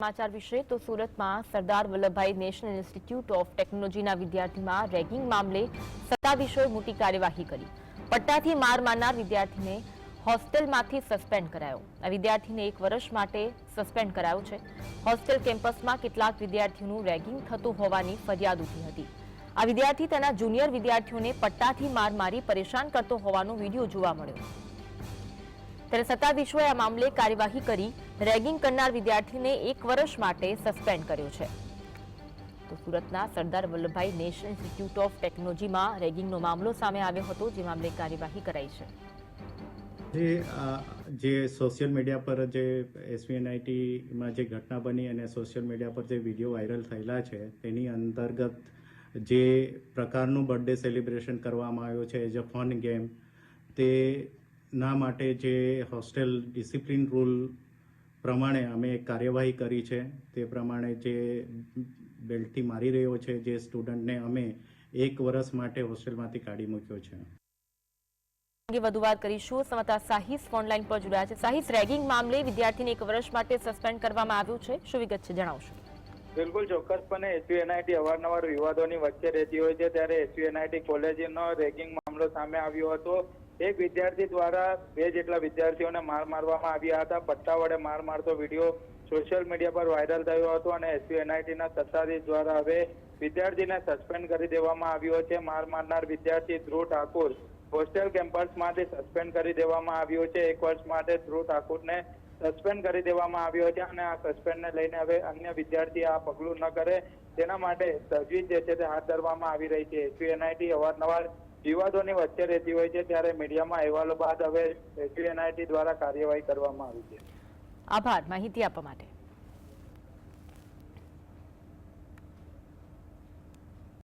સમાચાર વિશે તો સુરતમાં Sardar Vallabhbhai national institute of ટેકનોલોજીના વિદ્યાર્થીમાં રેગિંગ મામલે સત્તાધીશોએ મોટી કાર્યવાહી કરી. પટ્ટાથી માર મારનાર વિદ્યાર્થીને હોસ્ટેલમાંથી સસ્પેન્ડ કરાયો. આ વિદ્યાર્થીને એક વર્ષ માટે સસ્પેન્ડ કરાયો છે. હોસ્ટેલ કેમ્પસમાં કેટલાક વિદ્યાર્થીઓનું રેગિંગ થતું હોવાની ફરિયાદ ઉઠી હતી. આ વિદ્યાર્થી તેના જુનિયર વિદ્યાર્થીઓને પટ્ટાથી માર મારી પરેશાન કરતો હોવાનો વીડિયો જોવા મળ્યો. ત્યારે સત્તાધીશોએ આ મામલે કાર્યવાહી કરી રેગિંગ કરનાર વિદ્યાર્થીને એક વર્ષ માટે સસ્પેન્ડ કર્યો છે. તો સુરતના Sardar Vallabhbhai national institute of ટેકનોલોજીમાં રેગિંગનો મામલો સામે આવ્યો હતો, જે મામલે કાર્યવાહી કરાઈ છે. જે જે સોશિયલ મીડિયા પર જે એસવીએનઆઈટીમાં જે ઘટના બની અને સોશિયલ મીડિયા પર જે વીડિયો વાયરલ થયેલા છે, તેની અંતર્ગત જે પ્રકારનું બર્થડે સેલિબ્રેશન કરવામાં આવ્યો છે, એઝ અ ફન ગેમ તેના માટે જે હોસ્ટેલ ડિસિપ્લિન રૂલ પ્રમાણે અમે કાર્યવાહી કરી છે તે પ્રમાણે જે બેલ્ટથી મારી રહ્યો છે જે સ્ટુડન્ટને અમે એક વર્ષ માટે હોસ્ટેલમાંથી કાઢી મૂક્યો છે. અંગે વધુ વાત કરીશું. સમાચાર સાહિસ ઓનલાઈન પર જોડાયા છે. સાહિસ રેગિંગ મામલે વિદ્યાર્થીને એક વર્ષ માટે સસ્પેન્ડ કરવામાં આવ્યું છે. શું વિગત છે જણાવશો. બિલકુલ ચોક્કસપણે એસયુએનઆઈટી અવારનવાર વિવાદોની વચ્ચે રહેતી હોય છે. ત્યારે એસયુએનઆઈટી કોલેજનો રેગિંગ મામલો સામે આવ્યો હતો. એક વિદ્યાર્થી દ્વારા બે જેટલા વિદ્યાર્થીઓને માર મારવામાં આવ્યા હતા. પટ્ટા વડે માર મારતો વીડિયો સોશિયલ મીડિયા પર વાયરલ થયો હતો અને એસયુએનઆઈટીના સત્તાધીશ દ્વારા હવે વિદ્યાર્થીને સસ્પેન્ડ કરી દેવામાં આવ્યો છે. માર મારનાર વિદ્યાર્થી ધ્રુવ ઠાકુર હોસ્ટેલ કેમ્પસમાંથી સસ્પેન્ડ કરી દેવામાં આવ્યો છે. એક વર્ષ માટે ધ્રુવ ઠાકુરને સસ્પેન્ડ કરી દેવામાં આવ્યો છે અને આ સસ્પેન્ડને લઈને હવે અન્ય વિદ્યાર્થી આ પગલું ન કરે. તેના માટે તજવીજ જે છે તે હાથ ધરવામાં આવી રહી છે. એસયુએનઆઈટી અવારનવાર વિવાદોની વચ્ચે રહેતી હોય છે, ત્યારે મીડિયામાં અહેવાલો બાદ હવે એસયુએનઆઈટી દ્વારા કાર્યવાહી કરવામાં આવી છે. આભાર. માહિતી આપવા માટે.